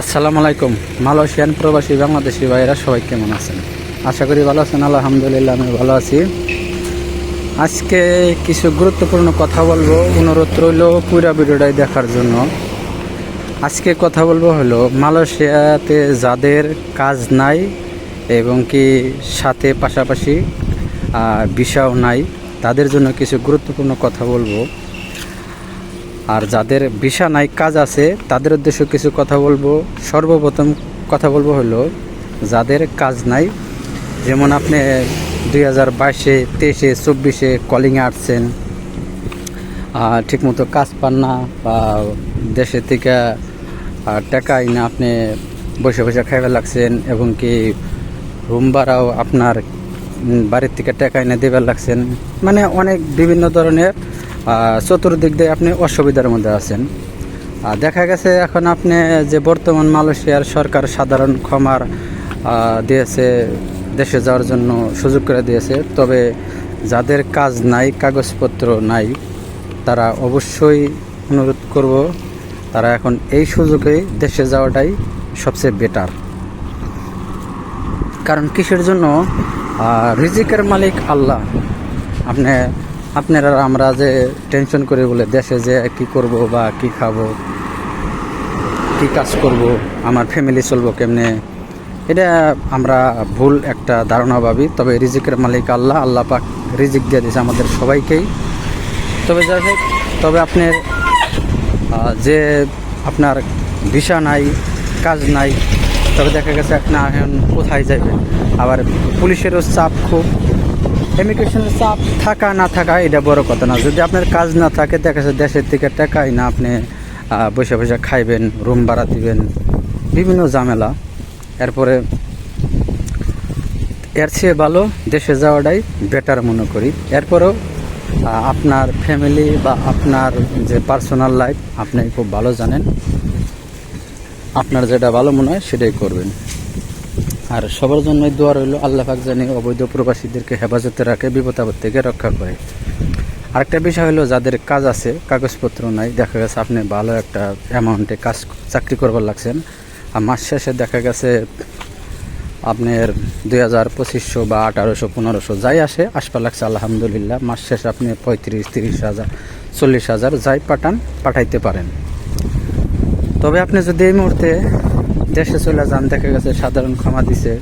আসসালামু আলাইকুম। মালয়েশিয়ান প্রবাসী বাংলাদেশি ভাইয়েরা সবাই কেমন আছেন? আশা করি ভালো আছেন, আলহামদুলিল্লাহ আমি ভালো আছি। আজকে কিছু গুরুত্বপূর্ণ কথা বলব। অনুরোধ রইল পুরা ভিডিওটাই দেখার জন্য। আজকে কথা বলব হলো মালয়েশিয়াতে যাদের কাজ নাই এবং কি সাথে পাশাপাশি বিষাও নাই, তাদের জন্য কিছু গুরুত্বপূর্ণ কথা বলব। আর যাদের ভিসা নাই, কাজ আছে, তাদের উদ্দেশ্যে কিছু কথা বলব। সর্বপ্রথম কথা বলব হলো, যাদের কাজ নাই, যেমন আপনি দুই হাজার বাইশে, তেইশে, চব্বিশে কলিংয়ে আসছেন ঠিকমতো কাজ পান না, বা দেশে থেকে টাকা আইনা আপনি বসে বসে খাইতে লাগছেন, এবং কি রুম ভাড়াও আপনার বাড়ির থেকে টাকা এনে দেবার লাগছেন মানে অনেক বিভিন্ন ধরনের চতুর্দিক দিয়ে আপনি অসুবিধার মধ্যে আছেন। আর দেখা গেছে এখন আপনি যে বর্তমান মালয়েশিয়ার সরকার সাধারণ ক্ষমার দিয়েছে, দেশে যাওয়ার জন্য সুযোগ করে দিয়েছে, তবে যাদের কাজ নাই, কাগজপত্র নাই, তারা অবশ্যই অনুরোধ করব, তারা এখন এই সুযোগে দেশে যাওয়াটাই সবচেয়ে বেটার কারণ কিসের জন্য? রিজিকের মালিক আল্লাহ। আপনি আপনারা আমরা যে টেনশন করে বলে দেশে যে কি করব বা কি খাব, কি কাজ করব, আমার ফ্যামিলি চলবো কেমনে, এটা আমরা ভুল একটা ধারণা ভাবি। তবে রিজিকের মালিক আল্লাহ আল্লাহ পাক রিজিক দিয়ে দিয়েছে আমাদের সবাইকেই। তবে যাই হোক, তবে আপনার যে আপনার ভিসা নাই, কাজ নাই, তবে দেখা গেছে আপনি এখন কোথায় যাবেন আবার পুলিশেরও চাপ খুব। ইমিগ্রেশনের চাপ থাকা না থাকা, এটা বড় কথা না। যদি আপনার কাজ না থাকে, দেখা যাচ্ছে দেশের থেকে টাকাই না, আপনি বসে বসে খাইবেন, রুম ভাড়া দিবেন, বিভিন্ন ঝামেলা। এরপরে এর চেয়ে ভালো দেশে যাওয়াটাই বেটার মনে করি। এরপরেও আপনার ফ্যামিলি বা আপনার যে পার্সোনাল লাইফ আপনি খুব ভালো জানেন। আপনার যেটা ভালো মনে হয়, সেটাই করবেন। আর সবার জন্যই দোয়া রইল, আল্লাহ পাক জানি অবৈধ প্রবাসীদেরকে হেফাজতে রাখে বিপদ আপদ থেকে রক্ষা করে। আরেকটা বিষয় হলো, যাদের কাজ আছে, কাগজপত্র নাই, দেখা গেছে আপনি ভালো একটা অ্যামাউন্টে কাজ, চাকরি করবার লাগছেন। আর মাস শেষে দেখা গেছে আপনার দুই হাজার পঁচিশশো বা আঠারোশো, পনেরোশো যাই আসে আসপা লাগছে, আলহামদুলিল্লাহ। মাস শেষে আপনি পঁয়ত্রিশ, তিরিশ হাজার, চল্লিশ হাজার যাই পাঠান, পাঠাইতে পারেন। তবে আপনি যদি এই মুহূর্তে দেশে চলে যান, দেখা গেছে সাধারণ ক্ষমা দিছে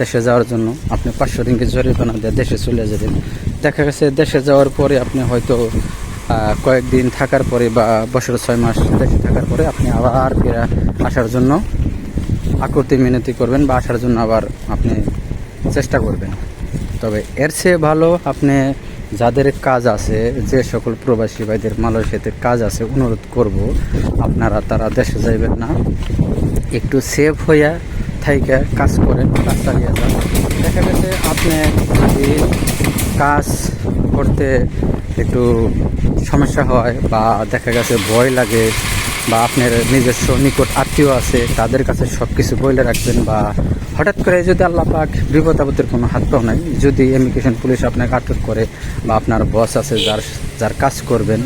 দেশে যাওয়ার জন্য। আপনি পাঁচশো দিনকে জরিমানা দিয়ে দেশে চলে যাবেন। দেখা গেছে দেশে যাওয়ার পরে আপনি হয়তো কয়েকদিন থাকার পরে বা বছর ছয় মাস দেশে থাকার পরে আপনি আবার ফিরে আসার জন্য আকুতি মিনতি করবেন বা আসার জন্য আবার আপনি চেষ্টা করবেন। তবে এর চেয়ে ভালো আপনি যাদের কাজ আছে, যে সকল প্রবাসী ভাইদের মালয়েশিয়াতে কাজ আছে, অনুরোধ করব, আপনারা তারা দেশে যাইবেন না। একটু সেফ হইয়া থাইকা কাজ করেন, কাজ চালিয়ে যান। দেখা গেছে আপনি যদি কাজ করতে একটু সমস্যা হয় বা দেখা গেছে ভয় লাগে বা আপনার নিজস্ব নিকট আত্মীয় আছে, তাদের কাছে সব কিছু বলে রাখবেন বা হঠাৎ করে যদি আল্লাহ পাক বিপদ আপদের কোনো হাত পাও নাই, যদি ইমিগ্রেশন পুলিশ আপনাকে আটক করে বা আপনার বস আছে যার যার কাজ করবেন,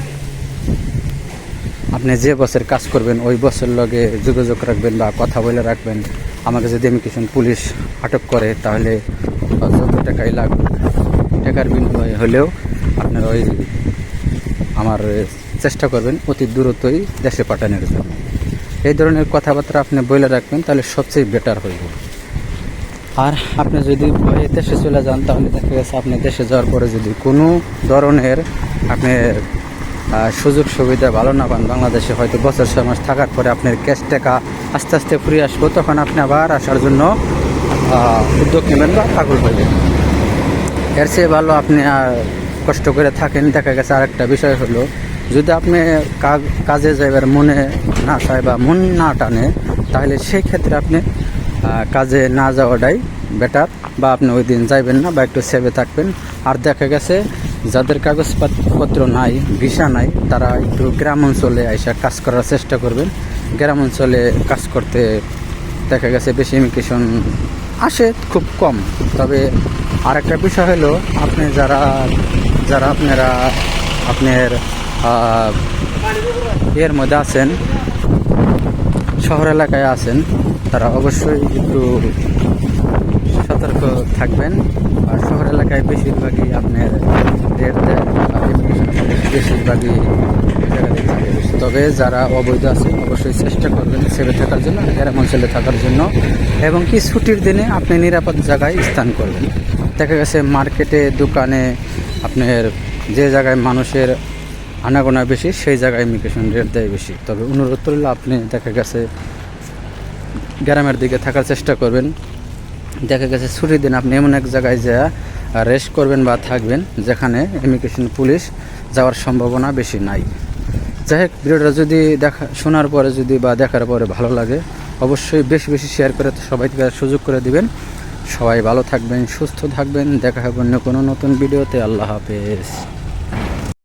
আপনি যে বসের কাজ করবেন, ওই বসের লগে যোগাযোগ রাখবেন বা কথা বলে রাখবেন। আমাকে যদি ইমিগ্রেশন পুলিশ আটক করে, তাহলে যত টাকাই লাগবে টাকার বিনিময়ে হলেও আপনার ওই আমার চেষ্টা করবেন অতি দূরত্বই দেশে পাঠানোর জন্য। এই ধরনের কথাবার্তা আপনি বলে রাখবেন তাহলে সবচেয়ে বেটার হইব। আর আপনি যদি ভয়ে দেশে চলে যান তাহলে দেখা গেছে আপনি দেশে যাওয়ার পরে যদি কোনো ধরনের আপনি আহ, সুযোগ সুবিধা ভালো না পান বাংলাদেশে হয়তো বছর ছয় মাস থাকার পরে আপনার ক্যাশ টাকা আস্তে আস্তে ফিরে আসব তখন আপনি আবার আসার জন্য উদ্যোগ নেবেন বা পাগল হইবেন এর চেয়ে ভালো আপনি কষ্ট করে থাকেন। দেখা গেছে আরেকটা বিষয় হলো যদি আপনি কাজে যাইবার মনে না চায় বা মন না টানে, তাহলে সেই ক্ষেত্রে আপনি কাজে না যাওয়াটাই বেটার বা আপনি ওই দিন যাইবেন না বা একটু সেভে থাকবেন। আর দেখা গেছে, যাদের কাগজপত্র নাই, ভিসা নাই, তারা একটু গ্রাম অঞ্চলে এসে কাজ করার চেষ্টা করবেন। গ্রাম অঞ্চলে কাজ করতে দেখা গেছে বেশি ইমিগ্রেশন আসে খুব কম। তবে আরেকটা বিষয় হলো, আপনি যারা যারা আপনারা, আপনার এর মধ্যে আছেন, শহর এলাকায় আছেন, তারা অবশ্যই একটু সতর্ক থাকবেন। আর শহর এলাকায় বেশিরভাগই আপনার রেট দেয় বেশিরভাগই তবে যারা অবৈধ আছে অবশ্যই চেষ্টা করবেন সেভে থাকার জন্য, গ্রাম অঞ্চলে থাকার জন্য। এবং কি ছুটির দিনে আপনি নিরাপদ জায়গায় স্থান করবেন। দেখা গেছে মার্কেটে, দোকানে, আপনার যে জায়গায় মানুষের আনাগোনা বেশি, সেই জায়গায় ইমিগ্রেশন রেট দেয় বেশি। তবে অনুরোধ করলে আপনি দেখা গেছে গ্রামের দিকে থাকার চেষ্টা করবেন। দেখা গেছে ছুটির দিন আপনি এমন এক জায়গায় যা রেস্ট করবেন বা থাকবেন, যেখানে ইমিগ্রেশন পুলিশ যাওয়ার সম্ভাবনা বেশি নাই। যাই হোক, ভিডিওটা যদি দেখা, শোনার পরে যদি বা দেখার পরে ভালো লাগে, অবশ্যই বেশি বেশি শেয়ার করে সবাইকে সুযোগ করে দিবেন। সবাই ভালো থাকবেন, সুস্থ থাকবেন। দেখা হবে অন্য কোনো নতুন ভিডিওতে। আল্লাহ হাফেজ।